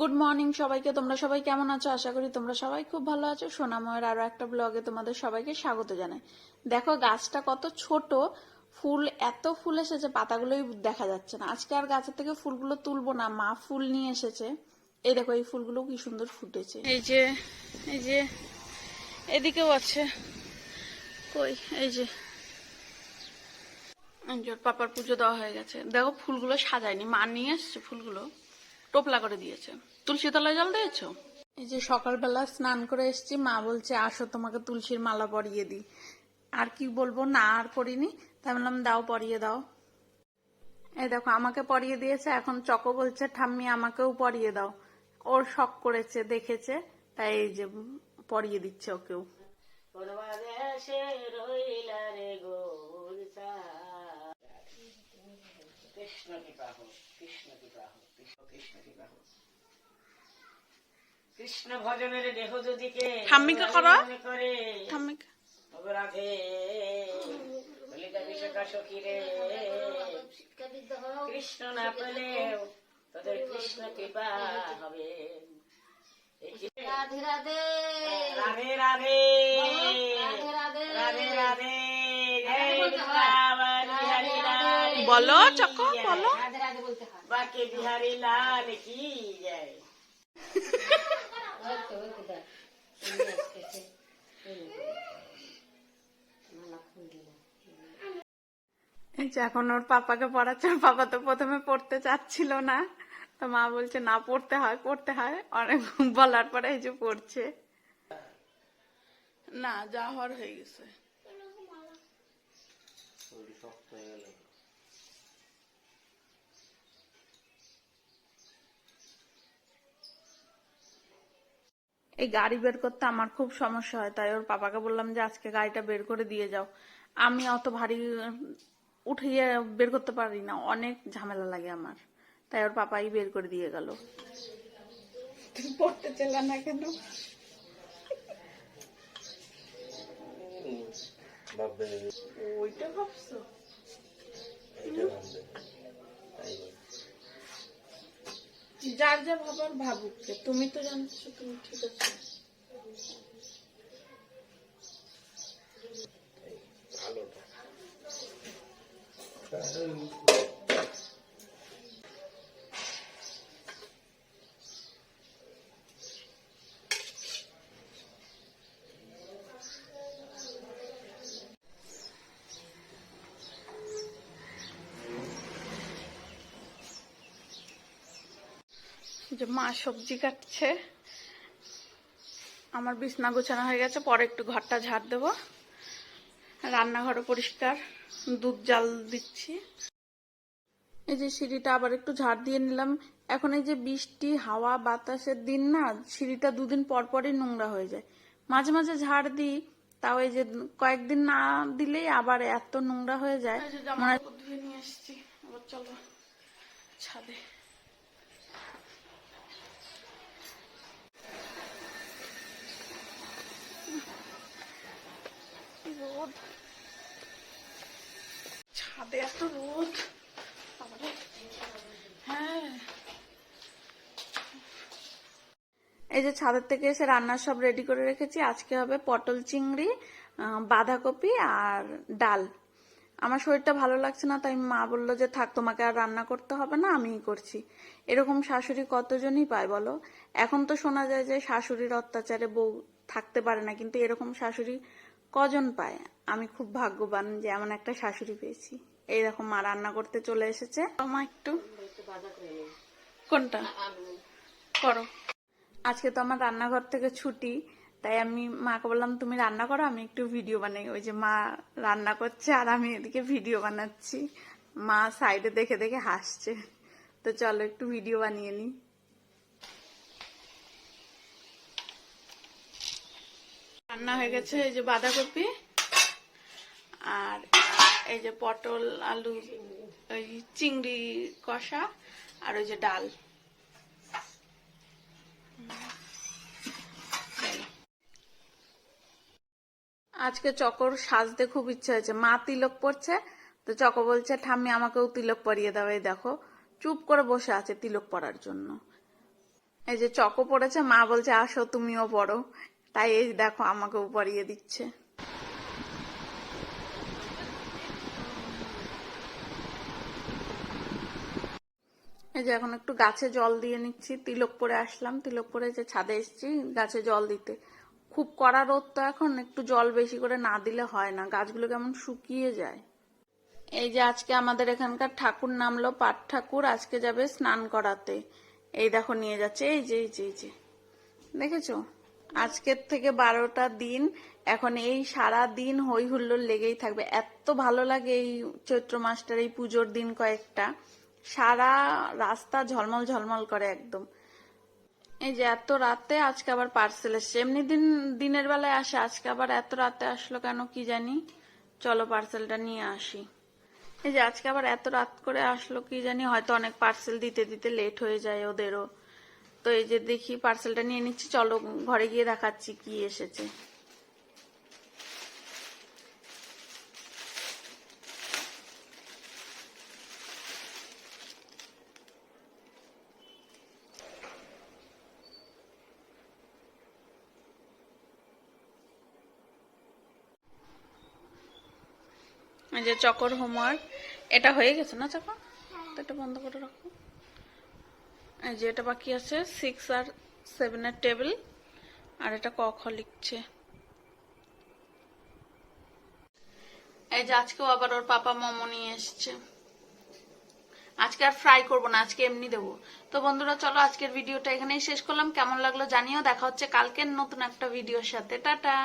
Good morning সবাইকে। তোমরা সবাই কেমন আছো? আশা করি তোমরা সবাই খুব ভালো আছো। সোনাময়ের আরও একটা ব্লগে তোমাদের সবাইকে স্বাগত জানাই। দেখো, গাছটা কত ছোট। ফুল, এত ফুল এসেছে, পাতাগুলোই দেখা যাচ্ছে না। আজকে আর গাছের থেকে ফুলগুলো তুলবো না। মা ফুল নিয়ে এসেছে। এই দেখো, এই ফুলগুলো কি সুন্দর ফুটেছে। এই যে এই যে, এদিকেও আছে। কই? এই যে। পাপার পুজো দেওয়া হয়ে গেছে। দেখো, ফুলগুলো সাজায়নি। মা নিয়ে এসছে ফুলগুলো। টোপলা করে দিয়েছে। তুলসী তলায় জল দিয়েছ? এই যে সকালবেলা স্নান করে এসেছি মা বলছে আসো তোমাকে তুলসীর মালা পরিয়ে দিই। আর কি বলব না আর করিনি। তাই বললাম দাও পরিয়ে দাও। এই দেখো আমাকে পরিয়ে দিয়েছে এখন চকো বলছে ঠাম্মি আমাকেও পরিয়ে দাও। ওর শখ করেছে দেখেছে তাই এই যে পরিয়ে দিচ্ছে ওকেও। হোক কৃষ্ণ হোক কৃষ্ণ হোক কৃষ্ণ ভজনের দেহ যদি কে ঠাম্মিকে করো। ঠাম্মিকে রাধে ললিতা বিশাখা সখী রে কৃষ্ণ না পেলেও তোদের কৃষ্ণ কৃপা হবে রাধে রাধে রাধে রাধে রাধে রাধে জয় বৃন্দাবন বিহারী লাল কি বলো চকো বলো। হয় বাকে বিহারী লাল কি এখন ওর পাপাকে পড়াচ্ছে পাপা তো প্রথমে পড়তে চাচ্ছিল না। তো মা বলছে না পড়তে হয় পড়তে হয়। অনেক বলার পরে এই যে পড়ছে। না যা হওয়ার হয়ে গেছে। এই গাড়ি বের করতে আমার খুব সমস্যা হয় তাই ওর পাপাকে বললাম যে আজকে গাড়িটা বের করে দিয়ে যাও। আমি অত ভারী উঠিয়ে বের করতে পারি না অনেক ঝামেলা লাগে আমার। তাই ওর পাপাই বের করে দিয়ে গেল। তুমি পড়তে চাইলে না কেন? ওইটা ভাবছ? যার যা ভাবার ভাবুক। তুমি তো জানছো তুমি ঠিক আছে যে মা সবজি কাটছে। আমার বিছনা গোছানো হয়ে গেছে পরে একটু ঘরটা ঝাড় দেবো। রান্নাঘরও পরিষ্কার দুধ জাল দিচ্ছি। এই যে সিঁড়িটা আবার একটু ঝাড় দিয়ে নিলাম। এখন এই যে বৃষ্টি হাওয়া বাতাসের দিন না সিঁড়িটা দুদিন পর পরই নোংরা হয়ে যায়। মাঝে মাঝে ঝাড় দিই তাও এই যে কয়েকদিন না দিলেই আবার এত নোংরা হয়ে যায়। মনে ধুয়ে নিয়ে এসছি চলো ছাদে। রোদ। ছাদে এত রোদ। হ্যাঁ। এই যে ছাদের থেকে এসে রান্নার সব রেডি করে রেখেছি। আজকে হবে পটল চিংড়ি বাঁধাকপি আর ডাল। আমার শরীরটা ভালো লাগছে না, তাই মা বলল যে, থাক, তোমাকে আর রান্না করতে হবে না, আমিই করছি। এরকম শাশুড়ি কতজনই পায় বলো? এখন তো শোনা যায় যে, শাশুড়ির অত্যাচারে বউ থাকতে পারে না, কিন্তু এরকম শাশুড়ি কজন পায়? আমি খুব ভাগ্যবান যে এমন একটা শাশুড়ি পেয়েছি। এই রকম মা রান্না করতে চলে এসেছে। মা একটু। কোনটা? করো। আজকে তো আমার রান্নাঘর থেকে ছুটি, তাই আমি মাকে বললাম, তুমি রান্না করো, আমি একটু ভিডিও বানাই। ওই যে মা রান্না করছে আর আমি এদিকে ভিডিও বানাচ্ছি। মা সাইডে দেখে দেখে হাসছে। তো চলো একটু ভিডিও বানিয়ে নিই। রান্না হয়ে গেছে, এই যে বাঁধাকপি আর এই যে পটল, আলু, ওই চিংড়ি কষা আর ওই যে ডাল। আজকে চকর সাজতে খুব ইচ্ছা হয়েছে। মা তিলক পড়ছে তো চকো বলছে, ঠাম্মি, আমাকেও তিলক পরিয়ে এই দেখো। চুপ করে বসে আছে তিলক পরার জন্য। এই যে চকো পড়েছে, মা বলছে, আসো, তুমিও পড়ো। তাই এই দেখো আমাকেও পরিয়ে দিচ্ছে। এই যে এখন একটু গাছে জল দিয়ে নিচ্ছি, তিলক পরে আসলাম, তিলক পরে যে ছাদে এসেছি গাছে জল দিতে। খুব কড়া রোদ তো এখন, একটু জল বেশি করে না দিলে হয় না, গাছগুলো কেমন শুকিয়ে যায়। এই যে আজকে আমাদের এখানকার ঠাকুর নামলো পাট ঠাকুর, আজকে যাবে স্নান করাতে। এই দেখো নিয়ে যাচ্ছে, এই যে এই যে এই যে। দেখেছ? আজকের থেকে বারোটা দিন, এখন এই সারা দিন হই হুল্লোড় লেগেই থাকবে। এত ভালো লাগে এই চৈত্র মাসটার এই পুজোর দিন কয়েকটা। সারা রাস্তা ঝলমল ঝলমল করে একদম। এই যে এত রাতে আজকে আবার পার্সেল এসছে। এমনি দিন, দিনের বেলায় আসে, আজকে আবার এত রাতে আসলো কেন কি জানি। চলো পার্সেলটা নিয়ে আসি। এই যে আজকে আবার এত রাত করে আসলো কি জানি, হয়তো অনেক পার্সেল দিতে দিতে লেট হয়ে যায় ওদেরও। তো এই যে দেখি পার্সেলটা নিয়ে নিচ্ছি চলো ঘরে গিয়ে দেখাচ্ছি কি এসেছে। যে চকর হোমওয়ার্ক এটা হয়ে গেছে না চকর তো এটা বন্ধ করে রাখো। যে এটা বাকি আছে সিক্স আর সেভেনের টেবিল আর এটা ক লিখছে। এই যে আজকেও আবার ওর পাপা মোমো নিয়ে এসছে। আজকে আর ফ্রাই করব না, আজকে এমনি দেবো। তো বন্ধুরা, চলো আজকের ভিডিওটা এখানেই শেষ করলাম। কেমন লাগল জানিও। দেখা হচ্ছে কালকের নতুন একটা ভিডিওর সাথে। টাটা!